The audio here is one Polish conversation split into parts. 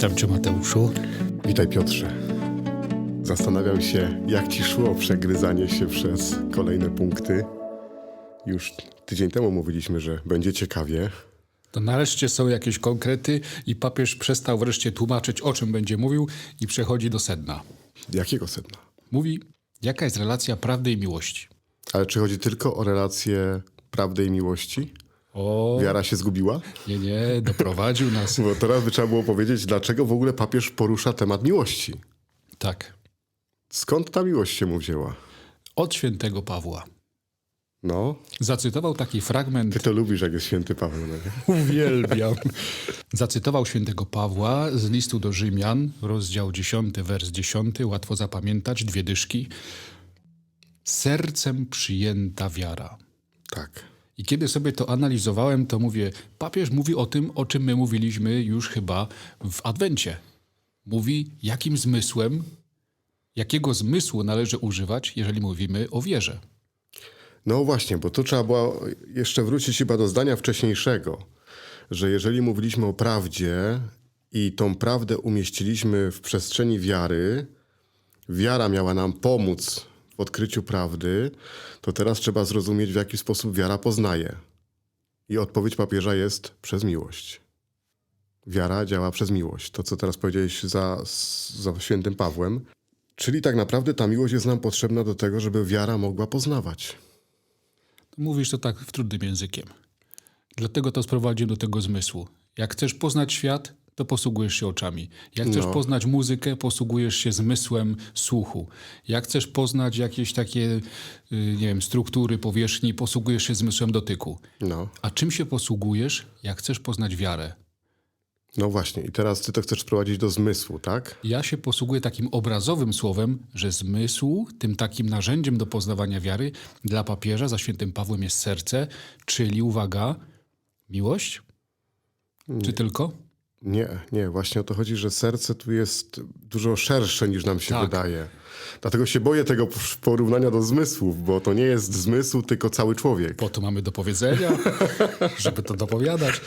Witam cię, Mateuszu. Witaj Piotrze. Zastanawiam się, jak ci szło przegryzanie się przez kolejne punkty. Już tydzień temu mówiliśmy, że będzie ciekawie. To nareszcie są jakieś konkrety i papież przestał wreszcie tłumaczyć, o czym będzie mówił i przechodzi do sedna. Jakiego sedna? Mówi, jaka jest relacja prawdy i miłości. Ale czy chodzi tylko o relacje prawdy i miłości? O, Wiara się zgubiła? nie, nie, doprowadził nas. Bo teraz by trzeba było powiedzieć, dlaczego w ogóle papież porusza temat miłości. Tak, Skąd ta miłość się mu wzięła? od świętego Pawła. No, Zacytował taki fragment ty to lubisz, jak jest święty Paweł. No nie? Uwielbiam. Zacytował świętego Pawła z listu do Rzymian, rozdział 10, wers 10, łatwo zapamiętać, dwie dyszki. Sercem przyjęta wiara. Tak. I kiedy sobie to analizowałem, to mówię, papież mówi o tym, o czym my mówiliśmy już chyba w Adwencie. Mówi, jakim zmysłem, jakiego zmysłu należy używać, jeżeli mówimy o wierze. No właśnie, bo tu trzeba było jeszcze wrócić chyba do zdania wcześniejszego, że jeżeli mówiliśmy o prawdzie i tą prawdę umieściliśmy w przestrzeni wiary, wiara miała nam pomóc odkryciu prawdy, to teraz trzeba zrozumieć, w jaki sposób wiara poznaje. I odpowiedź papieża jest przez miłość. Wiara działa przez miłość. To, co teraz powiedziałeś za, za świętym Pawłem. Czyli tak naprawdę ta miłość jest nam potrzebna do tego, żeby wiara mogła poznawać. Mówisz to tak w trudnym językiem. Dlatego to sprowadzi do tego zmysłu. Jak chcesz poznać świat, to posługujesz się oczami. Jak chcesz No. poznać muzykę, posługujesz się zmysłem słuchu. Jak chcesz poznać jakieś takie, y, nie wiem, struktury powierzchni, posługujesz się zmysłem dotyku. No. A czym się posługujesz, jak chcesz poznać wiarę? No właśnie, i teraz ty to chcesz sprowadzić do zmysłu, tak? Ja się posługuję takim obrazowym słowem, że zmysł, tym takim narzędziem do poznawania wiary, dla papieża za świętym Pawłem jest serce, czyli uwaga, miłość? Czy tylko? Nie, nie, właśnie o to chodzi, że serce tu jest dużo szersze niż nam się Tak. wydaje. Dlatego się boję tego porównania do zmysłów, bo to nie jest zmysł, tylko cały człowiek. Po to mamy do powiedzenia, żeby to dopowiadać.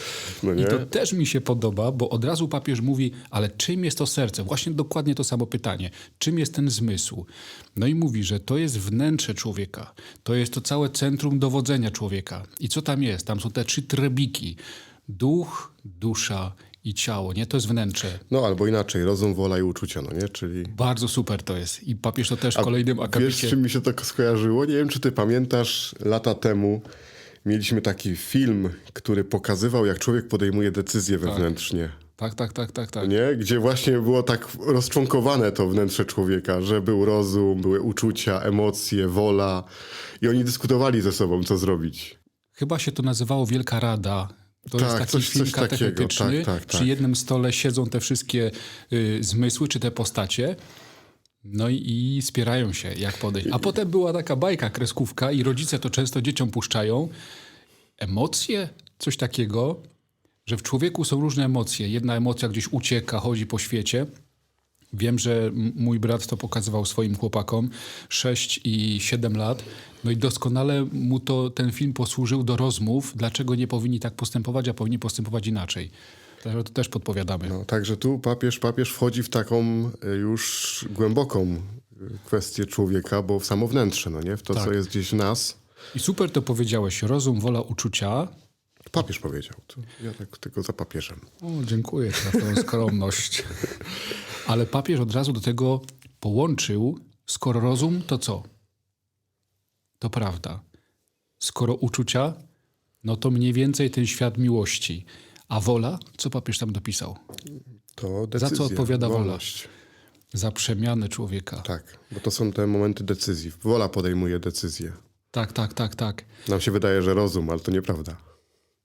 No I to też mi się podoba, bo od razu papież mówi, ale czym jest to serce? Właśnie dokładnie to samo pytanie. Czym jest ten zmysł? No i mówi, że to jest wnętrze człowieka. To jest to całe centrum dowodzenia człowieka. I co tam jest? Tam są te trzy trybiki. Duch, dusza i ciało, nie? To jest wnętrze. No albo inaczej, rozum, wola i uczucia, no nie? Czyli... Bardzo super to jest. I papież to też w kolejnym Wiesz, akapicie... z czym mi się to skojarzyło? Nie wiem, czy ty pamiętasz, lata temu mieliśmy taki film, który pokazywał, jak człowiek podejmuje decyzje wewnętrznie. Tak, tak, tak, tak, tak. Nie? Gdzie właśnie było tak rozczłonkowane to wnętrze człowieka, że był rozum, były uczucia, emocje, wola i oni dyskutowali ze sobą, co zrobić. Chyba się to nazywało Wielka Rada. To Tak, jest taki coś- film coś katechetyczny. tak, tak, Przy tak. jednym stole siedzą te wszystkie y, zmysły, czy te postacie. No i, i spierają się, jak podejść. A potem była taka bajka, kreskówka i rodzice to często dzieciom puszczają. Emocje? Coś takiego, że w człowieku są różne emocje. Jedna emocja gdzieś ucieka, chodzi po świecie. Wiem, że mój brat to pokazywał swoim chłopakom 6 i 7 lat. No i doskonale mu to ten film posłużył do rozmów, dlaczego nie powinni tak postępować, a powinni postępować inaczej. Także to też podpowiadamy. No, także tu papież, papież wchodzi w taką y, już głęboką y, kwestię człowieka, bo w samo wnętrze, no nie? W to, Tak. co jest gdzieś w nas. I super to powiedziałeś. Rozum, wola, uczucia. Papież powiedział. Ja tak tylko za papieżem. O, dziękuję za tę skromność. Ale papież od razu do tego połączył, skoro rozum, to co? To prawda. Skoro uczucia, no to mniej więcej ten świat miłości. A wola? Co papież tam dopisał? To decyzja, odpowiada wola? wolność. Za przemianę człowieka. Tak, bo to są te momenty decyzji. Wola podejmuje decyzję. Tak, tak, tak, tak. Nam się wydaje, że rozum, ale to nieprawda.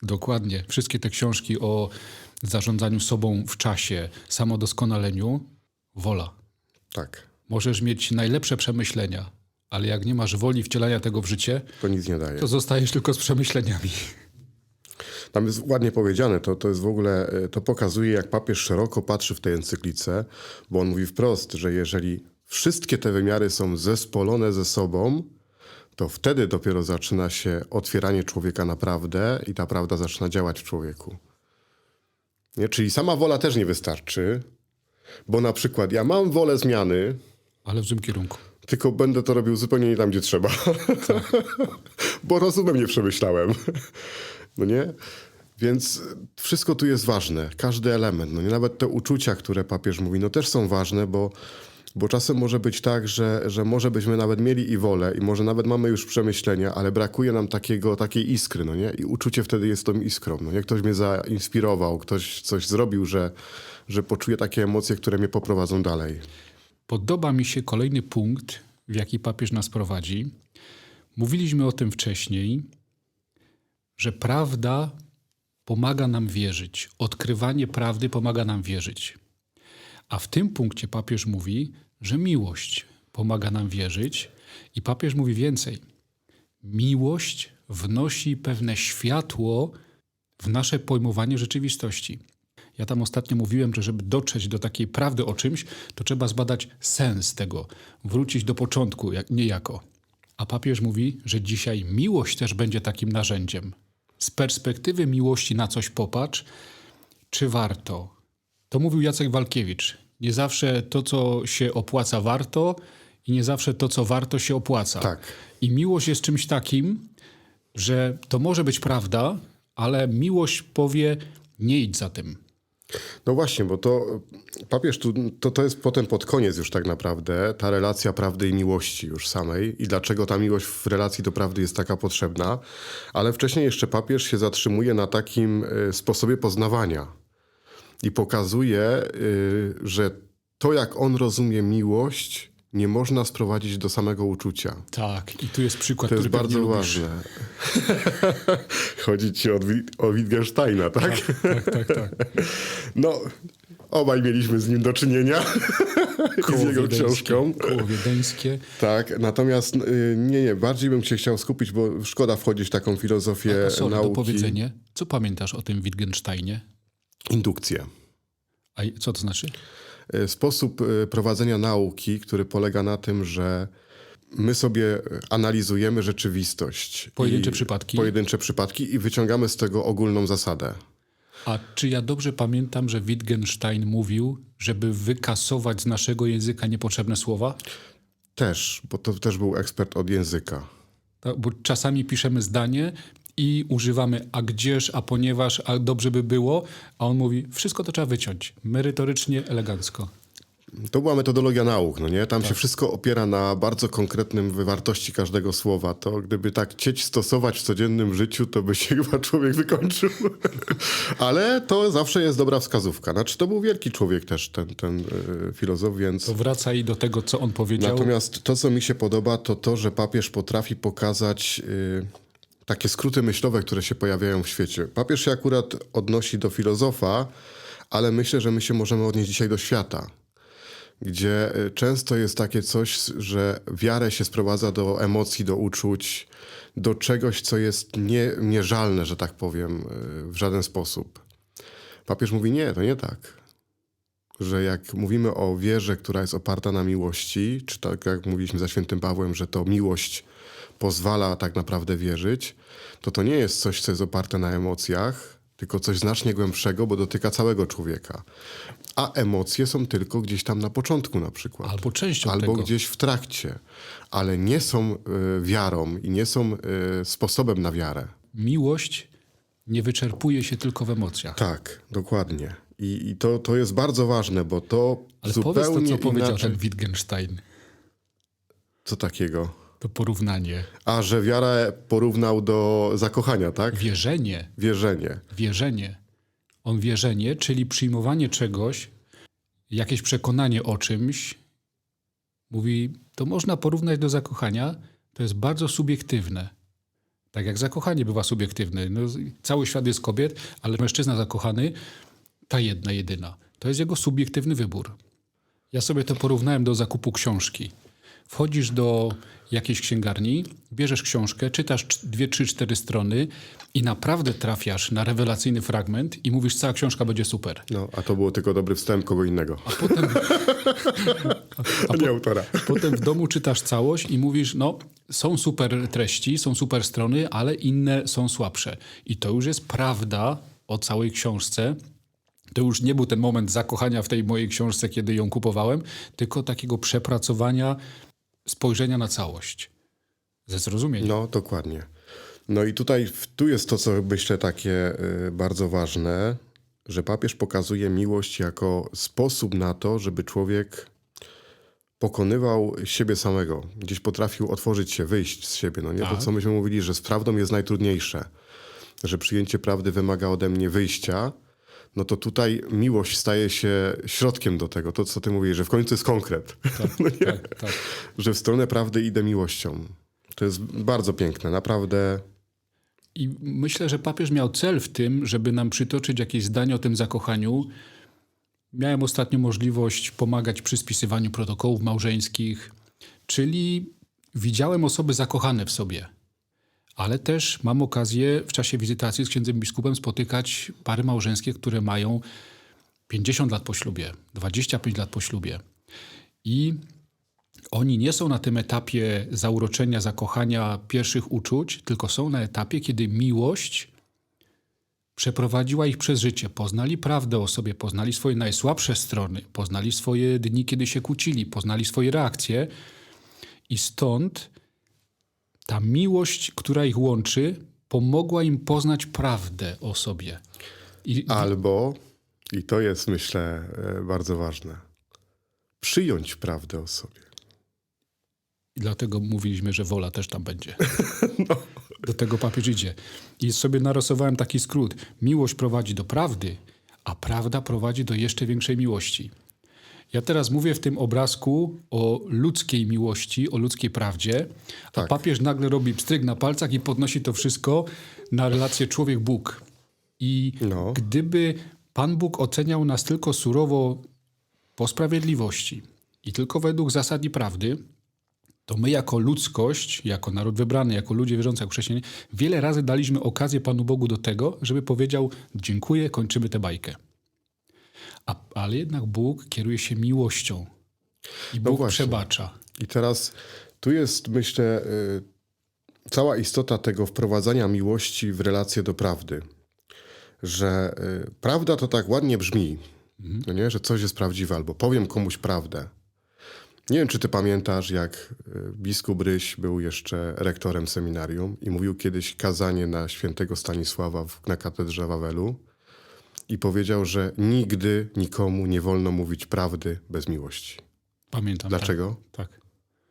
Dokładnie. Wszystkie te książki o zarządzaniu sobą w czasie, samodoskonaleniu, wola. Tak, Możesz mieć najlepsze przemyślenia, ale jak nie masz woli wcielania tego w życie, to nic nie daje. to zostajesz tylko z przemyśleniami. Tam jest ładnie powiedziane, to, to jest w ogóle, e, to pokazuje, jak papież szeroko patrzy w tej encyklice, bo on mówi wprost, że jeżeli wszystkie te wymiary są zespolone ze sobą, to wtedy dopiero zaczyna się otwieranie człowieka na prawdę i ta prawda zaczyna działać w człowieku. Nie? Czyli sama wola też nie wystarczy, Bo na przykład ja mam wolę zmiany, Ale w złym kierunku. tylko będę to robił zupełnie nie tam, gdzie trzeba. Bo rozumem nie przemyślałem. No nie? Więc wszystko tu jest ważne, każdy element. No nie? Nawet te uczucia, które papież mówi, no też są ważne, bo, bo czasem może być tak, że, że może byśmy nawet mieli i wolę i może nawet mamy już przemyślenia, ale brakuje nam takiego, takiej iskry, no nie? I uczucie wtedy jest tą iskrą. No nie? Ktoś mnie zainspirował, ktoś coś zrobił, że, że poczuję takie emocje, które mnie poprowadzą dalej. Podoba mi się kolejny punkt, w jaki papież nas prowadzi. Mówiliśmy o tym wcześniej, że prawda pomaga nam wierzyć. Odkrywanie prawdy pomaga nam wierzyć. A w tym punkcie papież mówi, że miłość pomaga nam wierzyć, i papież mówi więcej. Miłość wnosi pewne światło w nasze pojmowanie rzeczywistości. Ja tam ostatnio mówiłem, że żeby dotrzeć do takiej prawdy o czymś, to trzeba zbadać sens tego, wrócić do początku, jak niejako. A papież mówi, że dzisiaj miłość też będzie takim narzędziem. Z perspektywy miłości na coś popatrz, czy warto. To mówił Jacek Walkiewicz. Nie zawsze to, co się opłaca, warto i nie zawsze to, co warto, się opłaca. Tak. I miłość jest czymś takim, że to może być prawda, ale miłość powie, nie idź za tym. No właśnie, bo to papież tu, to, to jest potem pod koniec już tak naprawdę ta relacja prawdy i miłości już samej i dlaczego ta miłość w relacji do prawdy jest taka potrzebna, ale wcześniej jeszcze papież się zatrzymuje na takim y, sposobie poznawania i pokazuje, y, że to jak on rozumie miłość nie można sprowadzić do samego uczucia. Tak, i tu jest przykład, To jest który pewnie bardzo ważne. Chodzi ci o, o Wittgensteina, tak? Tak, tak, tak. No, obaj mieliśmy z nim do czynienia i z jego książką. Koło wiedeńskie. Tak, natomiast y, nie, nie, bardziej bym się chciał skupić, bo szkoda wchodzić w taką filozofię A sorry, nauki. dopowiedzenie. Co pamiętasz o tym Wittgensteinie? Indukcję. A co to znaczy? Y, Sposób y, prowadzenia nauki, który polega na tym, że my sobie analizujemy rzeczywistość. Pojedyncze przypadki. Pojedyncze przypadki i wyciągamy z tego ogólną zasadę. A czy ja dobrze pamiętam, że Wittgenstein mówił, żeby wykasować z naszego języka niepotrzebne słowa? Też, bo to też był ekspert od języka. Tak, Bo czasami piszemy zdanie i używamy a gdzież, a ponieważ, a dobrze by było, a on mówi, wszystko to trzeba wyciąć. Merytorycznie, elegancko. To była metodologia nauk, no nie? Tam Tak. się wszystko opiera na bardzo konkretnym wywartości każdego słowa. To gdyby tak chcieć stosować w codziennym życiu, to by się chyba człowiek wykończył. Ale to zawsze jest dobra wskazówka. Znaczy, to był wielki człowiek też, ten, ten yy, filozof, więc... To wracaj do tego, co on powiedział. Natomiast to, co mi się podoba, to to, że papież potrafi pokazać yy, takie skróty myślowe, które się pojawiają w świecie. Papież się akurat odnosi do filozofa, ale myślę, że my się możemy odnieść dzisiaj do świata, gdzie y, często jest takie coś, że wiarę się sprowadza do emocji, do uczuć, do czegoś, co jest niemierzalne, że tak powiem, y, w żaden sposób. Papież mówi, nie, to nie tak że jak mówimy o wierze, która jest oparta na miłości, czy tak jak mówiliśmy za świętym Pawłem, że to miłość pozwala tak naprawdę wierzyć, to to nie jest coś, co jest oparte na emocjach, tylko coś znacznie głębszego, bo dotyka całego człowieka. A emocje są tylko gdzieś tam na początku na przykład. Albo częścią Albo tego. gdzieś w trakcie. Ale nie są y, wiarą i nie są y, sposobem na wiarę. Miłość nie wyczerpuje się tylko w emocjach. Tak, dokładnie. I, i to, to jest bardzo ważne, bo to Ale zupełnie powiedz to, co powiedział inaczej... ten Wittgenstein. Co takiego? To porównanie. A, że wiarę porównał do zakochania, tak? Wierzenie, Wierzenie. wierzenie. On wierzenie, czyli przyjmowanie czegoś, jakieś przekonanie o czymś, mówi, to można porównać do zakochania, to jest bardzo subiektywne. Tak jak zakochanie bywa subiektywne. No, cały świat jest kobiet, ale mężczyzna zakochany, ta jedna, jedyna. To jest jego subiektywny wybór. Ja sobie to porównałem do zakupu książki. Wchodzisz do jakiejś księgarni, bierzesz książkę, czytasz cz- dwie, trzy, cztery strony i naprawdę trafiasz na rewelacyjny fragment i mówisz, cała książka będzie super. No, a to było tylko dobry wstęp kogo innego. Potem, A nie autora. potem w domu czytasz całość i mówisz, no są super treści, są super strony, ale inne są słabsze. I to już jest prawda o całej książce, To już nie był ten moment zakochania w tej mojej książce, kiedy ją kupowałem, tylko takiego przepracowania, spojrzenia na całość. Ze zrozumieniem. No, dokładnie. No i tutaj tu jest to, co myślę takie y, bardzo ważne, że papież pokazuje miłość jako sposób na to, żeby człowiek pokonywał siebie samego. Gdzieś potrafił otworzyć się, wyjść z siebie. No nie? To, Tak. co myśmy mówili, że z prawdą jest najtrudniejsze. Że przyjęcie prawdy wymaga ode mnie wyjścia. No to tutaj miłość staje się środkiem do tego. To, co ty mówisz, że w końcu jest konkret. no nie? Tak, tak. że w stronę prawdy idę miłością. To jest bardzo piękne, naprawdę. I myślę, że papież miał cel w tym, żeby nam przytoczyć jakieś zdanie o tym zakochaniu. Miałem ostatnio możliwość pomagać przy spisywaniu protokołów małżeńskich, czyli widziałem osoby zakochane w sobie. Ale też mam okazję w czasie wizytacji z księdzem biskupem spotykać pary małżeńskie, które mają 50 lat po ślubie, 25 lat po ślubie. I oni nie są na tym etapie zauroczenia, zakochania pierwszych uczuć, tylko są na etapie, kiedy miłość przeprowadziła ich przez życie. Poznali prawdę o sobie, poznali swoje najsłabsze strony, poznali swoje dni, kiedy się kłócili, poznali swoje reakcje. I stąd ta miłość, która ich łączy, pomogła im poznać prawdę o sobie. I Albo, i to jest myślę e, bardzo ważne, przyjąć prawdę o sobie. I dlatego mówiliśmy, że wola też tam będzie. Do tego papież idzie. I sobie narysowałem taki skrót. Miłość prowadzi do prawdy, a prawda prowadzi do jeszcze większej miłości. Ja teraz mówię w tym obrazku o ludzkiej miłości, o ludzkiej prawdzie, a Tak. papież nagle robi pstryk na palcach i podnosi to wszystko na relację człowiek-Bóg. I No. gdyby Pan Bóg oceniał nas tylko surowo po sprawiedliwości i tylko według zasad i prawdy, to my jako ludzkość, jako naród wybrany, jako ludzie wierzący, jako chrześcijanie, wiele razy daliśmy okazję Panu Bogu do tego, żeby powiedział dziękuję, kończymy tę bajkę. A, ale jednak Bóg kieruje się miłością i Bóg właśnie. przebacza. I teraz tu jest, myślę, y, cała istota tego wprowadzania miłości w relację do prawdy. Że y, prawda to tak ładnie brzmi, no nie? że coś jest prawdziwe, albo powiem komuś prawdę. Nie wiem, czy ty pamiętasz, jak y, biskup Ryś był jeszcze rektorem seminarium i mówił kiedyś kazanie na świętego Stanisława na katedrze Wawelu i powiedział, że nigdy nikomu nie wolno mówić prawdy bez miłości. Pamiętam. Dlaczego? Tak, tak,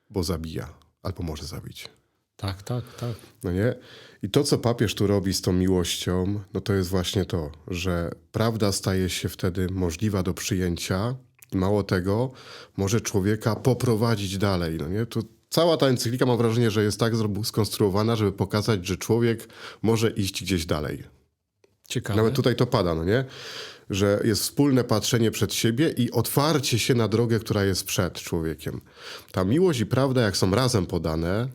Bo zabija, albo może zabić. tak, tak. tak. No nie? I to, co papież tu robi z tą miłością, no to jest właśnie to, że prawda staje się wtedy możliwa do przyjęcia i mało tego, może człowieka poprowadzić dalej. No nie? Tu cała ta encyklika mam wrażenie, że jest tak skonstruowana, żeby pokazać, że człowiek może iść gdzieś dalej. Ciekawe. Nawet tutaj to pada, no nie? Że jest wspólne patrzenie przed siebie i otwarcie się na drogę, która jest przed człowiekiem. Ta miłość i prawda, jak są razem podane,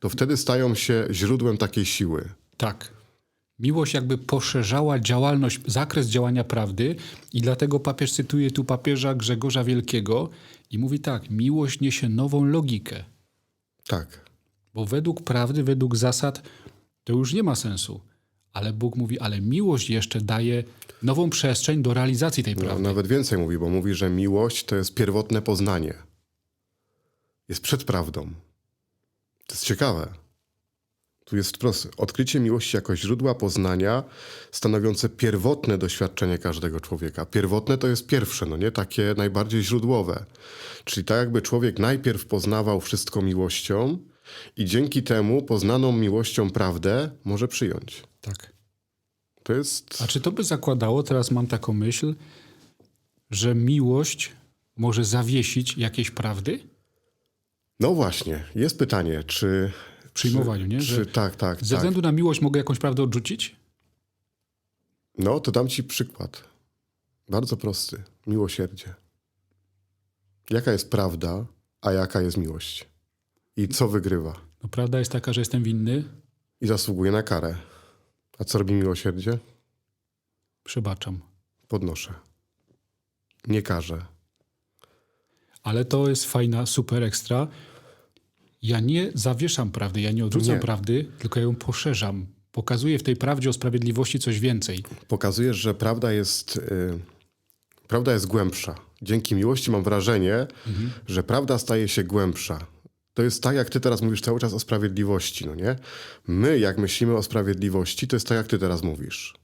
to wtedy stają się źródłem takiej siły. Tak. Miłość jakby poszerzała działalność, zakres działania prawdy i dlatego papież cytuje tu papieża Grzegorza Wielkiego i mówi tak, miłość niesie nową logikę, Tak. bo według prawdy, według zasad to już nie ma sensu. Ale Bóg mówi, ale miłość jeszcze daje nową przestrzeń do realizacji tej No, prawdy. nawet więcej mówi, bo mówi, że miłość to jest pierwotne poznanie. Jest przed prawdą. To jest ciekawe. Tu jest wprost odkrycie miłości jako źródła poznania stanowiące pierwotne doświadczenie każdego człowieka. Pierwotne to jest pierwsze, no nie? Takie najbardziej źródłowe. Czyli tak jakby człowiek najpierw poznawał wszystko miłością i dzięki temu poznaną miłością prawdę może przyjąć. Tak. To jest... A czy to by zakładało, teraz mam taką myśl, że miłość może zawiesić jakieś prawdy? No właśnie, jest pytanie, czy... W przyjmowaniu, nie? Czy, Że tak, tak, ze tak. względu na miłość mogę jakąś prawdę odrzucić? No, to dam ci przykład. Bardzo prosty. Miłosierdzie. Jaka jest prawda, a jaka jest miłość? I co wygrywa? No, prawda jest taka, że jestem winny, I zasługuje na karę. A co robi miłosierdzie? przebaczam. Podnoszę. Nie karze. Ale to jest fajna, super ekstra. Ja nie zawieszam prawdy, ja nie odrzucam Nie. prawdy, tylko ja ją poszerzam. Pokazuję w tej prawdzie o sprawiedliwości coś więcej. Pokazujesz, że prawda jest y, Prawda jest głębsza. Dzięki miłości mam wrażenie, że prawda staje się głębsza. To jest tak, jak ty teraz mówisz cały czas o sprawiedliwości, no nie? My, jak myślimy o sprawiedliwości, to jest tak, jak ty teraz mówisz.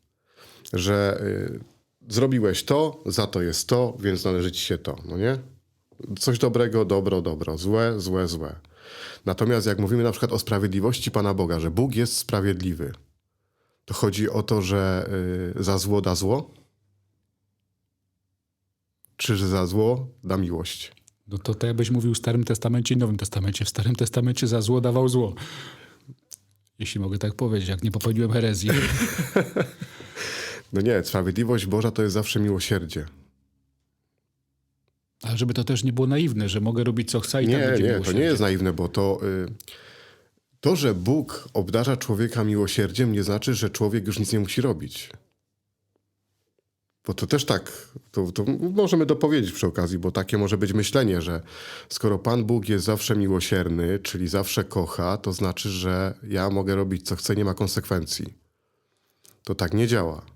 Że y, zrobiłeś to, za to jest to, więc należy ci się to, no nie? Coś dobrego, dobro, dobro, złe, złe, złe. Natomiast jak mówimy na przykład o sprawiedliwości Pana Boga, że Bóg jest sprawiedliwy, to chodzi o to, że y, za zło da zło? Czy że za zło da miłość? No to tak jakbyś mówił w Starym Testamencie i Nowym Testamencie. W Starym Testamencie za zło dawał zło. Jeśli mogę tak powiedzieć, jak nie popełniłem herezji. No nie, sprawiedliwość Boża to jest zawsze miłosierdzie. Ale żeby to też nie było naiwne, że mogę robić co chcę i tak Nie, będzie nie, to nie jest naiwne, bo to, y, to, że Bóg obdarza człowieka miłosierdziem, nie znaczy, że człowiek już nic nie musi robić. Bo to też tak, to, to możemy dopowiedzieć przy okazji, bo takie może być myślenie, że skoro Pan Bóg jest zawsze miłosierny, czyli zawsze kocha, to znaczy, że ja mogę robić co chcę, nie ma konsekwencji. To tak nie działa.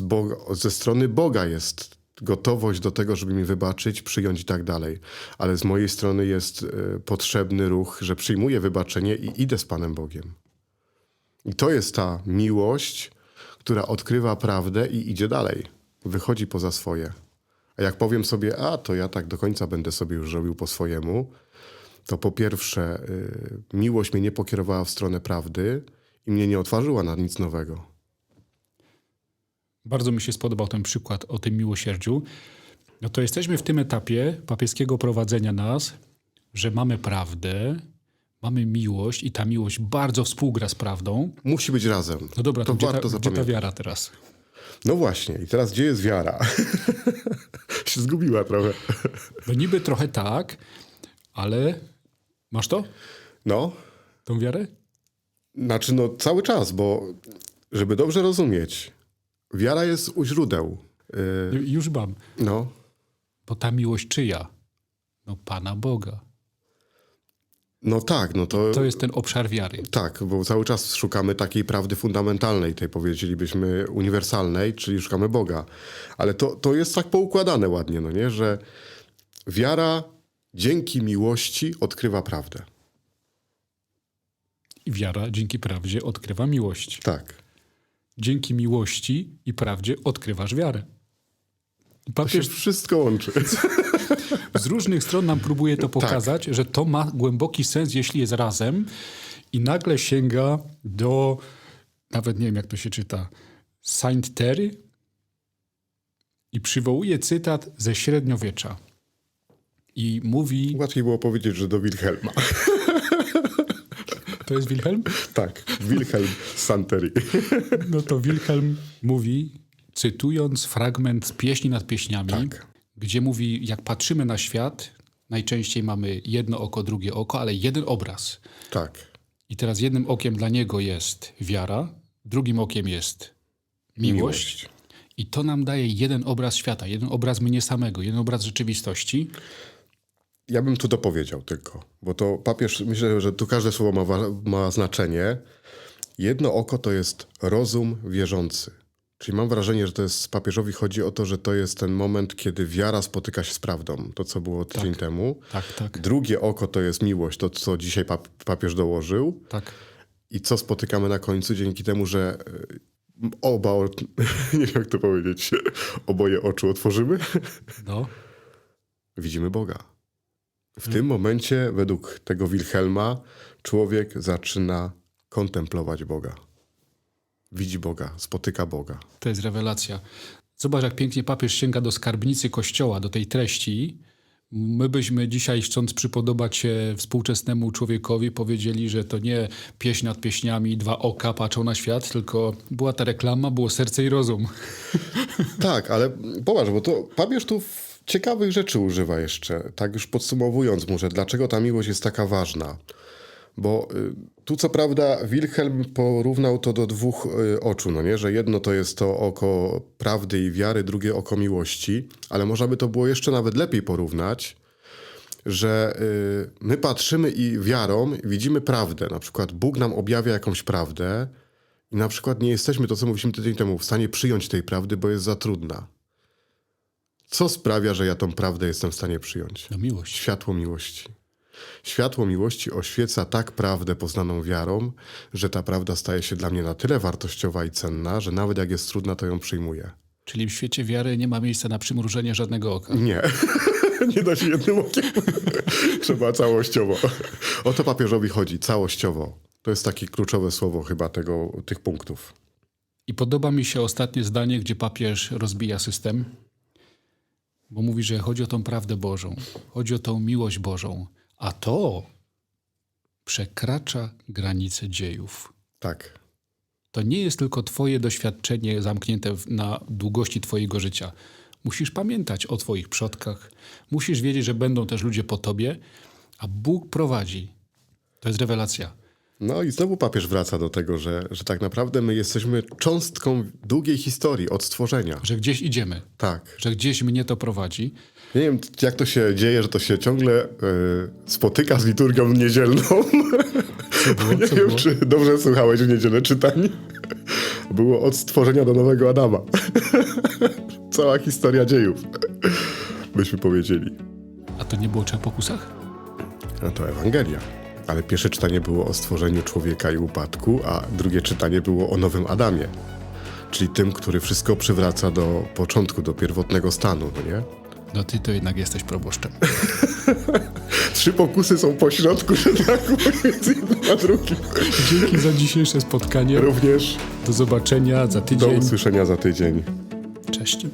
Boga, ze strony Boga jest gotowość do tego, żeby mi wybaczyć, przyjąć i tak dalej. Ale z mojej strony jest e, potrzebny ruch, że przyjmuję wybaczenie i idę z Panem Bogiem. I to jest ta miłość, która odkrywa prawdę i idzie dalej. Wychodzi poza swoje. A jak powiem sobie, a to ja tak do końca będę sobie już robił po swojemu, to po pierwsze, y, miłość mnie nie pokierowała w stronę prawdy i mnie nie otworzyła na nic nowego. Bardzo mi się spodobał ten przykład o tym miłosierdziu. No to jesteśmy w tym etapie papieskiego prowadzenia nas, że mamy prawdę, mamy miłość i ta miłość bardzo współgra z prawdą. Musi być razem. No dobra, to, to gdzie, ta, warto gdzie ta wiara teraz? No właśnie, i teraz gdzie jest wiara? się zgubiła trochę. No niby trochę tak, ale masz to? No, Tą wiarę? znaczy no cały czas, bo żeby dobrze rozumieć, wiara jest u źródeł. Y, Ju- Już mam. no, Bo ta miłość czyja? No Pana Boga. No tak, no to, To jest ten obszar wiary. tak, bo cały czas szukamy takiej prawdy fundamentalnej, tej powiedzielibyśmy uniwersalnej, czyli szukamy Boga. Ale to, to jest tak poukładane ładnie, no nie, że wiara dzięki miłości odkrywa prawdę. I wiara dzięki prawdzie odkrywa miłość. Tak. Dzięki miłości i prawdzie odkrywasz wiarę. Papież wszystko łączy. z różnych stron nam próbuje to pokazać, że to ma głęboki sens, jeśli jest razem i nagle sięga do, nawet nie wiem jak to się czyta, Saint Terry i przywołuje cytat ze średniowiecza. I mówi, Łatwiej było powiedzieć, że do Wilhelma. to jest Wilhelm? tak, Wilhelm Santeri. No to Wilhelm mówi, cytując fragment z Pieśni nad Pieśniami, Tak. gdzie mówi, jak patrzymy na świat, najczęściej mamy jedno oko, drugie oko, ale jeden obraz. tak. I teraz jednym okiem dla niego jest wiara, drugim okiem jest miłość. Miłość. I to nam daje jeden obraz świata, jeden obraz mnie samego, jeden obraz rzeczywistości. Ja bym tu dopowiedział tylko, bo to papież, myślę, że tu każde słowo ma, ma znaczenie. Jedno oko to jest rozum wierzący. Czyli mam wrażenie, że to jest, papieżowi chodzi o to, że to jest ten moment, kiedy wiara spotyka się z prawdą. To, co było tydzień temu. Tak, tak, Drugie oko to jest miłość, to, co dzisiaj pap- papież dołożył. tak. I co spotykamy na końcu dzięki temu, że y, oba, nie wiem jak to powiedzieć, oboje oczu otworzymy? No. widzimy Boga. W tym momencie, według tego Wilhelma, człowiek zaczyna kontemplować Boga. Widzi Boga, spotyka Boga. To jest rewelacja. Zobacz, jak pięknie papież sięga do skarbnicy Kościoła, do tej treści. My byśmy dzisiaj, chcąc przypodobać się współczesnemu człowiekowi, powiedzieli, że to nie pieśń nad pieśniami, dwa oka patrzą na świat, tylko była ta reklama, było serce i rozum. Tak, ale popatrz, bo to papież tu ciekawych rzeczy używa jeszcze. Tak już podsumowując może, dlaczego ta miłość jest taka ważna. Bo y, tu co prawda Wilhelm porównał to do dwóch y, oczu, no nie? Że jedno to jest to oko prawdy i wiary, drugie oko miłości, ale można by to było jeszcze nawet lepiej porównać, że y, my patrzymy i wiarą widzimy prawdę. Na przykład Bóg nam objawia jakąś prawdę i na przykład nie jesteśmy, to co mówiliśmy tydzień temu, w stanie przyjąć tej prawdy, bo jest za trudna. Co sprawia, że ja tą prawdę jestem w stanie przyjąć? No miłość. Światło miłości. Światło miłości oświeca tak prawdę poznaną wiarą, że ta prawda staje się dla mnie na tyle wartościowa i cenna, że nawet jak jest trudna, to ją przyjmuję. Czyli w świecie wiary nie ma miejsca na przymrużenie żadnego oka. Nie. Nie da się jednym okiem. Trzeba całościowo. O to papieżowi chodzi, całościowo. To jest takie kluczowe słowo chyba tego, tych punktów. I podoba mi się ostatnie zdanie, gdzie papież rozbija system, bo mówi, że chodzi o tą prawdę Bożą, chodzi o tą miłość Bożą, a to przekracza granice dziejów. Tak. To nie jest tylko Twoje doświadczenie zamknięte na długości Twojego życia. Musisz pamiętać o Twoich przodkach, musisz wiedzieć, że będą też ludzie po Tobie, a Bóg prowadzi. To jest rewelacja. No i znowu papież wraca do tego, że, że tak naprawdę my jesteśmy cząstką długiej historii od stworzenia. Że gdzieś idziemy, Tak. że gdzieś mnie to prowadzi. Nie wiem, jak to się dzieje, że to się ciągle e, spotyka z liturgią niedzielną. Nie Co wiem, było? czy dobrze słuchałeś w niedzielę czytań. Było od stworzenia do nowego Adama. Cała historia dziejów, byśmy powiedzieli. A to nie było trzech pokusach? No to Ewangelia. Ale pierwsze czytanie było o stworzeniu człowieka i upadku, a drugie czytanie było o nowym Adamie. Czyli tym, który wszystko przywraca do początku, do pierwotnego stanu, no nie? No ty to jednak jesteś proboszczem. Trzy pokusy są po środku, że tak jednym a drugim. Dzięki za dzisiejsze spotkanie. Również Do zobaczenia za do tydzień. usłyszenia za tydzień. Cześć.